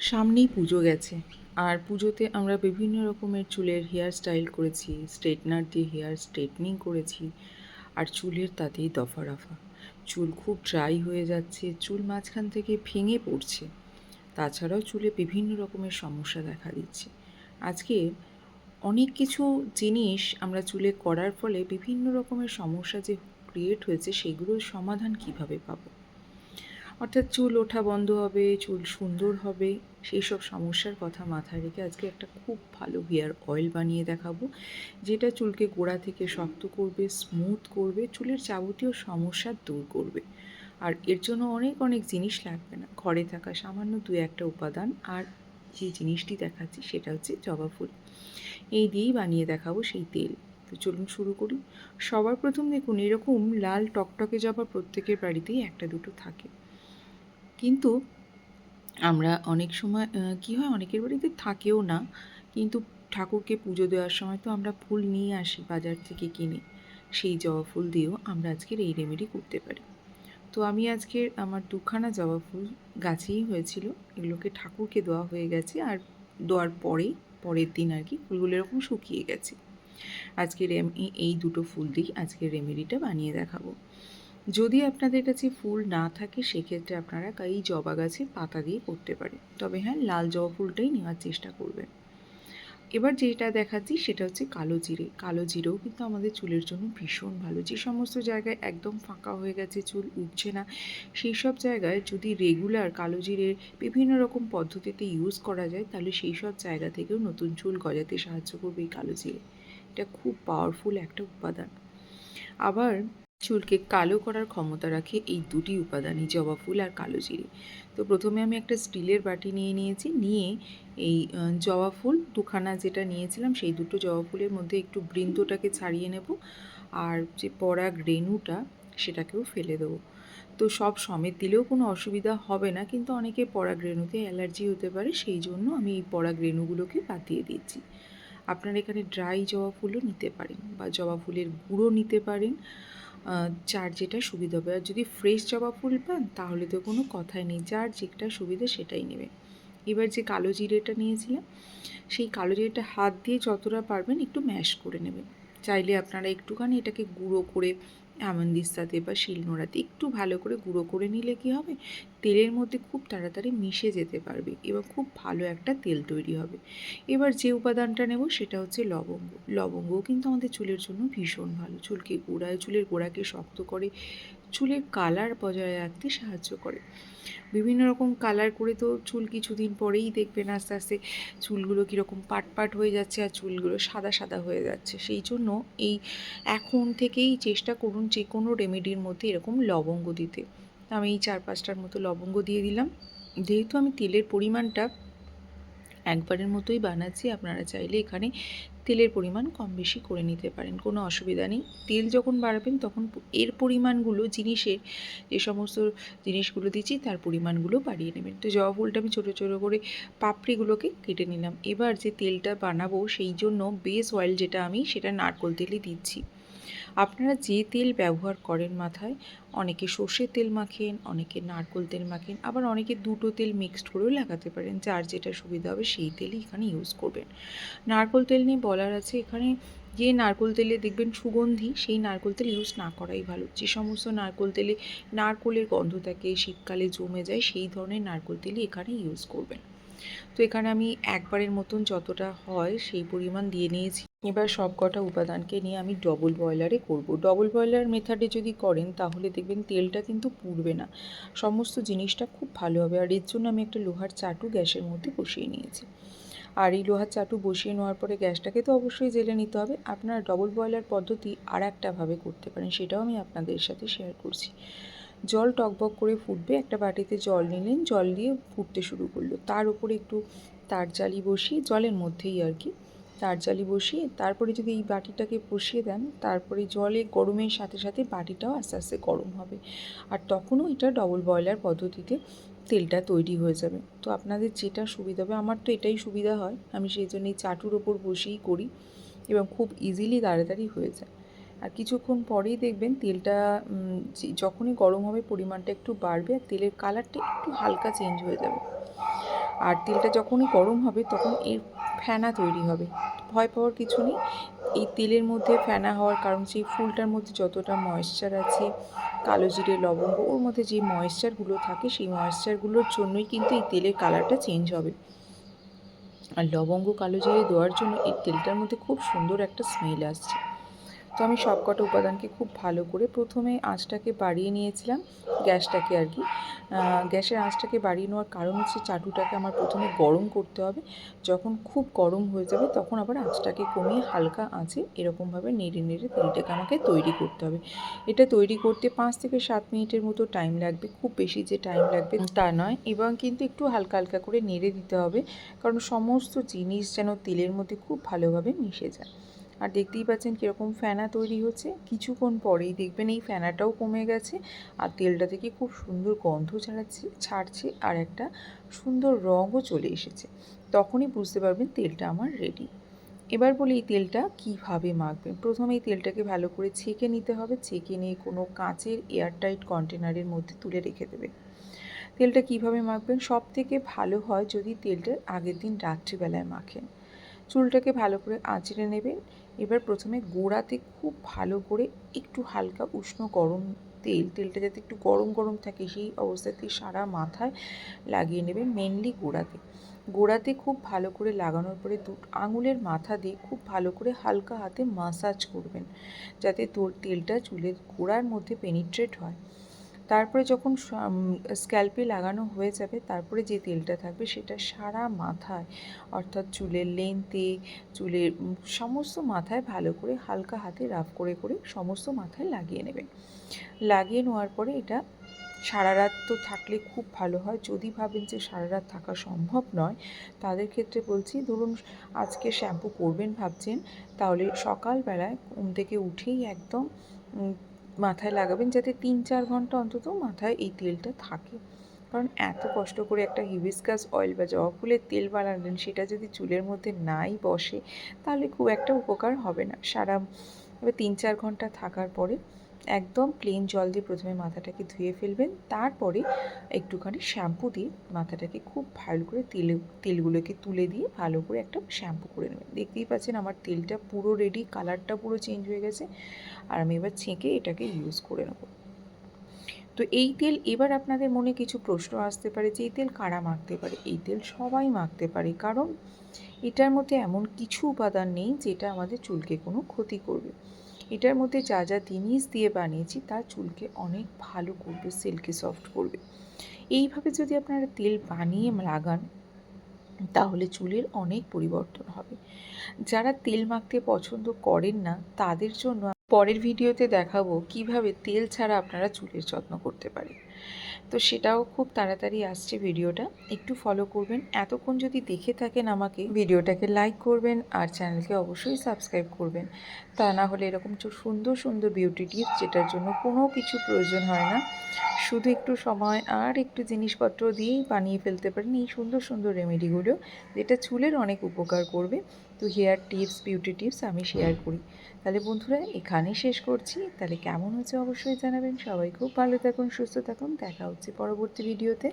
সামনেই পুজো গেছে। আর পুজোতে আমরা বিভিন্ন রকমের চুলের হেয়ার স্টাইল করেছি স্ট্রেটনার দিয়ে হেয়ার স্ট্রেটনিং করেছি, আর চুলের তাতেই দফা রফা। চুল খুব ড্রাই হয়ে যাচ্ছে, চুল মাঝখান থেকে ভেঙে পড়ছে। তাছাড়াও চুলে বিভিন্ন রকমের সমস্যা দেখা দিচ্ছে। আজকে অনেক কিছু জিনিস আমরা চুলে করার ফলে বিভিন্ন রকমের সমস্যা যে ক্রিয়েট হয়েছে, সেগুলোর সমাধান কীভাবে পাবো? অর্থাৎ চুল ওঠা বন্ধ হবে, চুল সুন্দর হবে, সেই সব সমস্যার কথা মাথায় রেখে আজকে একটা খুব ভালো হেয়ার অয়েল বানিয়ে দেখাবো, যেটা চুলকে গোড়া থেকে শক্ত করবে স্মুথ করবে, চুলের যাবতীয় সমস্যা দূর করবে। আর এর জন্য অনেক অনেক জিনিস লাগবে না। ঘরে থাকা সামান্য দু একটা উপাদান আর যে জিনিসটি দেখাচ্ছি সেটা হচ্ছে জবা ফুল। এই দিয়েই বানিয়ে দেখাবো সেই তেল। তো চলুন শুরু করি। সবার প্রথম দেখুন, এরকম লাল টকটকে জবা প্রত্যেকের বাড়িতেই একটা দুটো থাকে। কিন্তু আমরা অনেক সময় কী হয়, অনেকের বাড়িতে থাকেও না, কিন্তু ঠাকুরকে পুজো দেওয়ার সময় তো আমরা ফুল নিয়ে আসি, বাজার থেকে কিনে। সেই জবা ফুল দিয়েও আমরা আজকের এই রেমেডি করতে পারি। তো আমি আজকের আমার দুখানা জবা ফুল গাছেই হয়েছিল। এগুলোকে ঠাকুরকে দেওয়া হয়ে গেছে আর দেওয়ার পরেই পরের দিন আর কি ফুলগুলো এরকম শুকিয়ে গেছে। আজকের এই দুটো ফুল দিয়েই আজকের রেমেডিটা বানিয়ে দেখাবো। যদি আপনাদের কাছে ফুল না থাকে, সেক্ষেত্রে আপনারা এই জবা গাছের পাতা দিয়ে করতে পারেন। তবে হ্যাঁ লাল জবা ফুলটাই নেওয়ার চেষ্টা করবেন। এবার যেটা দেখাচ্ছি, সেটা হচ্ছে কালো জিরে। কালো জিরেও কিন্তু আমাদের চুলের জন্য ভীষণ ভালো। যে সমস্ত জায়গায় একদম ফাঁকা হয়ে গেছে, চুল উঠছে না, সেই সব জায়গায় যদি রেগুলার কালো জিরের বিভিন্ন রকম পদ্ধতিতে ইউজ করা যায়, তাহলে সেই সব জায়গা থেকেও নতুন চুল গজাতে সাহায্য করবে এই কালো জিরে। এটা খুব পাওয়ারফুল একটা উপাদান। আবার চুলকে কালো করার ক্ষমতা রাখে এই দুটি উপাদানই, জবা ফুল আর কালো জিরে। তো প্রথমে আমি একটা স্টিলের বাটি নিয়ে নিয়েছি, নিয়ে এই জবা ফুল দুখানা যেটা নিয়েছিলাম, সেই দুটো জবা ফুলের মধ্যে একটু বৃন্দটাকে ছাড়িয়ে নেব আর যে পরাগ রেণুটা সেটাকেও ফেলে দেবো। তো সব সমেত দিলেও কোনো অসুবিধা হবে না, কিন্তু অনেকে পরাগ রেণুতে অ্যালার্জি হতে পারে, সেই জন্য আমি এই পরাগ রেণুগুলোকে বাদ দিয়ে দিচ্ছি আপনারা এখানে ড্রাই জবা ফুলও নিতে পারেন বা জবা ফুলের গুঁড়ো নিতে পারেন। যার যেটা সুবিধা হবে। আর যদি ফ্রেশ জবা ফুল পান, তাহলে তো কোনো কথাই নেই। যার যেটা সুবিধা সেটাই নেবে। এবার যে কালো জিরেটা নিয়েছিলাম, সেই কালো জিরেটা হাত দিয়ে যতটা পারবেন একটু ম্যাশ করে নেবেন। চাইলে আপনারা একটুখানি এটাকে গুঁড়ো করে আমন্দিস্তাতে বা শিলনোড়াতে একটু ভালো করে গুঁড়ো করে নিলে কি হবে? তেলের মধ্যে খুব তাড়াতাড়ি মিশে যেতে পারবে এবং খুব ভালো একটা তেল তৈরি হবে। এবার যে উপাদানটা নেব সেটা হচ্ছে লবঙ্গ। লবঙ্গও কিন্তু আমাদের চুলের জন্য ভীষণ ভালো। চুলকে গোড়ায়, চুলের গোড়াকে শক্ত করে চুলের কালার বজায় রাখতে সাহায্য করে। বিভিন্ন রকম কালার করে তো চুল কিছুদিন পরেই দেখবেন আস্তে আস্তে চুলগুলো কীরকম পাট পাট হয়ে যাচ্ছে আর চুলগুলো সাদা সাদা হয়ে যাচ্ছে। সেই জন্য এই এখন থেকেই চেষ্টা করুন যে কোনো রেমেডির মধ্যে এরকম লবঙ্গ দিতে। আমি এই চার পাঁচটার মতো লবঙ্গ দিয়ে দিলাম। যেহেতু আমি তেলের পরিমাণটা একবারের মতোই বানাচ্ছি, আপনারা চাইলে এখানে তেলের পরিমাণ কম বেশি করে নিতে পারেন, কোনো অসুবিধা নেই। তেল যখন বাড়াবেন তখন এর পরিমাণগুলো জিনিসের যে সমস্ত জিনিসগুলো দিচ্ছি তার পরিমাণগুলো বাড়িয়ে নেবেন। তো জবা ফুলটা আমি ছোটো ছোটো করে পাপড়িগুলোকে কেটে নিলাম। এবার যে তেলটা বানাবো সেই জন্য বেস অয়েল যেটা আমি সেটা নারকোল তেলই দিচ্ছি। আপনারা যে তেল ব্যবহার করেন মাথায়, অনেকে সর্ষের তেল মাখেন, অনেকে নারকোল তেল মাখেন, আবার অনেকে দুটো তেল মিক্সড করেও লাগাতে পারেন, যার যেটা সুবিধা হবে সেই তেলই এখানে ইউজ করবেন। নারকোল তেল নিয়ে বলার আছে, এখানে যে নারকোল তেলে দেখবেন সুগন্ধি, সেই নারকোল তেল ইউজ না করাই ভালো। যে সমস্ত নারকোল তেলে নারকোলের গন্ধ থাকে, শীতকালে জমে যায়, সেই ধরনের নারকোল তেলই এখানে ইউজ করবেন। তো এখানে আমি একবারের মতন যতটা হয় সেই পরিমাণ দিয়ে নিয়েছি। এবার সব কটা উপাদানকে নিয়ে আমি ডবল বয়লারে করব। ডবল বয়লার মেথডে যদি করেন, তাহলে দেখবেন তেলটা কিন্তু পুড়বে না। সমস্ত জিনিসটা খুব ভালো হবে। আর এর জন্য আমি একটা লোহার চাটু গ্যাসের মধ্যে বসিয়ে নিয়েছি। আর এই লোহার চাটু বসিয়ে নেওয়ার পরে গ্যাসটাকে তো অবশ্যই জেলে নিতে হবে। আপনারা ডবল বয়লার পদ্ধতি আর একটাভাবে করতে পারেন, সেটাও আমি আপনাদের সাথে শেয়ার করছি। জল টকবক করে ফুটবে, একটা বাটিতে জল নিলেন, জল দিয়ে ফুটতে শুরু করল। তার উপরে একটু তার জালি বসিয়ে জলের মধ্যেই আর কি তার জালি বসিয়ে তারপরে যদি এই বাটিটাকে বসিয়ে দেন, তারপরে জলে গরমের সাথে সাথে বাটিটাও আস্তে আস্তে গরম হবে। আর তখনও এটা ডবল বয়লার পদ্ধতিতে তেলটা তৈরি হয়ে যাবে। তো আপনাদের যেটা সুবিধা হবে, আমার তো এটাই সুবিধা হয়, আমি সেই জন্য এই চাটুর ওপর বসেই করি এবং খুব ইজিলি তাড়াতাড়ি হয়ে যায়। আর কিছুক্ষণ পরেই দেখবেন তেলটা যখনই গরম হবে পরিমাণটা একটু বাড়বে আর তেলের কালারটা একটু হালকা চেঞ্জ হয়ে যাবে। আর তেলটা যখনই গরম হবে তখন এর ফেনা তৈরি হবে। ভয় পাওয়ার কিছু নেই। এই তেলের মধ্যে ফেনা হওয়ার কারণ সেই ফুলটার মধ্যে যতটা ময়েশ্চার আছে, কালো জিরে, লবঙ্গ, ওর মধ্যে যে ময়েশ্চারগুলো থাকে, সেই ময়েশ্চারগুলোর জন্যই কিন্তু এই তেলের কালারটা চেঞ্জ হবে। আর লবঙ্গ, কালো জিরে দেওয়ার জন্য এই তেলটার মধ্যে খুব সুন্দর একটা স্মেল আসছে। তো আমি সব কটা উপাদানকে খুব ভালো করে প্রথমে আঁচটাকে বাড়িয়ে নিয়েছিলাম গ্যাসটাকে আর কি। গ্যাসের আঁচটাকে বাড়িয়ে নেওয়ার কারণ হচ্ছে চাটুটাকে আমার প্রথমে গরম করতে হবে। যখন খুব গরম হয়ে যাবে তখন আবার আঁচটাকে কমিয়ে হালকা আঁচে এরকমভাবে নেড়ে নেড়ে তেলটাকে আমাকে তৈরি করতে হবে। এটা তৈরি করতে পাঁচ থেকে সাত মিনিটের মতো টাইম লাগবে খুব বেশি যে টাইম লাগবে তা নয়। এবং কিন্তু একটু হালকা হালকা করে নেড়ে দিতে হবে কারণ সমস্ত জিনিস যেন তেলের মধ্যে খুব ভালোভাবে মিশে যায়। আর দেখতেই পাচ্ছেন কীরকম ফেনা তৈরি হচ্ছে। কিছুক্ষণ পরেই দেখবেন এই ফেনাটাও কমে গেছে আর তেলটা থেকে খুব সুন্দর গন্ধ ছাড়াচ্ছে, ছাড়ছে আর একটা সুন্দর রঙও চলে এসেছে। তখনই বুঝতে পারবেন তেলটা আমার রেডি এবার বলি এই তেলটা কীভাবে মাখবেন? প্রথমে এই তেলটাকে ভালো করে ছেঁকে নিতে হবে। ছেঁকে নিয়ে কোনো কাঁচের এয়ারটাইট কন্টেনারের মধ্যে তুলে রেখে দেবেন। তেলটা কীভাবে মাখবেন? সব থেকে ভালো হয় যদি তেলটা আগের দিন রাত্রিবেলায় মাখেন। চুলটাকে ভালো করে আঁচড়ে নেবেন। এবার প্রথমে গোড়াতে খুব ভালো করে একটু হালকা উষ্ণ গরম তেল, তেলটা যাতে একটু গরম গরম থাকে সেই অবস্থাতে সারা মাথায় লাগিয়ে নেবেন মেনলি গোড়াতে। গোড়াতে খুব ভালো করে লাগানোর পরে দু আঙুলের মাথা দিয়ে খুব ভালো করে হালকা হাতে মাসাজ করবেন, যাতে তেলটা চুলের গোড়ার মধ্যে পেনিট্রেট হয়। তারপরে যখন স্ক্যাল্পে লাগানো হয়ে যাবে, তারপরে যে তেলটা থাকবে সেটা সারা মাথায়, অর্থাৎ চুলের লেন্থে চুলের সমস্ত মাথায় ভালো করে হালকা হাতে রাফ করে করে সমস্ত মাথায় লাগিয়ে নেবেন। লাগিয়ে নেওয়ার পরে এটা সারা রাত তো থাকলে খুব ভালো হয়। যদি ভাবেন যে সারা রাত থাকা সম্ভব নয়, তাদের ক্ষেত্রে বলছি, ধরুন আজকে শ্যাম্পু করবেন ভাবছেন, তাহলে সকালবেলায় ঘুম থেকে উঠেই একদম মাথায় লাগাবেন যাতে তিন চার ঘণ্টা অন্তত মাথায় এই তেলটা থাকে। কারণ এত কষ্ট করে একটা হিবিসকাস অয়েল বা জবা ফুলের তেল বানালেন, সেটা যদি চুলের মধ্যে নাই বসে, তাহলে খুব একটা উপকার হবে না। সারা তিন চার ঘণ্টা থাকার পরে একদম প্লেন জল দিয়ে প্রথমে মাথাটাকে ধুয়ে ফেলবেন। তারপরে একটুখানি শ্যাম্পু দিয়ে মাথাটাকে খুব ভালো করে তেল, তেলগুলোকে তুলে দিয়ে ভালো করে একটা শ্যাম্পু করে নেবেন। দেখতেই পাচ্ছেন আমার তেলটা পুরো রেডি কালারটা পুরো চেঞ্জ হয়ে গেছে। আর আমি এবার ছেঁকে এটাকে ইউজ করে নেব। তো এই তেল এবার আপনাদের মনে কিছু প্রশ্ন আসতে পারে যে, এই তেল কারা মাখতে পারে? এই তেল সবাই মাখতে পারে। কারণ এটার মধ্যে এমন কিছু উপাদান নেই যেটা আমাদের চুলকে কোনো ক্ষতি করবে। এটার মধ্যে যা যা জিনিস দিয়ে বানিয়েছি তা চুলকে অনেক ভালো করবে, সিল্কি সফট করবে। এইভাবে যদি আপনারা তেল বানিয়ে লাগান, তাহলে চুলের অনেক পরিবর্তন হবে। যারা তেল মাখতে পছন্দ করেন না, তাদের জন্য পরের ভিডিওতে দেখাবো কীভাবে তেল ছাড়া আপনারা চুলের যত্ন করতে পারেন। তো সেটাও খুব তাড়াতাড়ি আসছে ভিডিওটা। একটু ফলো করবেন। এতক্ষণ যদি দেখে থাকেন আমাকে, ভিডিওটাকে লাইক করবেন আর চ্যানেলকে অবশ্যই সাবস্ক্রাইব করবেন। তা না হলে এরকম সুন্দর সুন্দর বিউটি টিপস যেটার জন্য কোনো কিছু প্রয়োজন হয় না। শুধু একটু সময় আর একটু জিনিসপত্র দিয়েই বানিয়ে ফেলতে পারেন এই সুন্দর সুন্দর রেমেডিগুলো যেটা চুলের অনেক উপকার করবে। তো হেয়ার টিপস বিউটি টিপস আমি শেয়ার করি। তাহলে বন্ধুরা, এখানেই শেষ করছি। তাহলে কেমন হচ্ছে অবশ্যই জানাবেন। সবাই খুব ভালো থাকুন, সুস্থ থাকুন। দেখা পরবর্তী ভিডিওতে।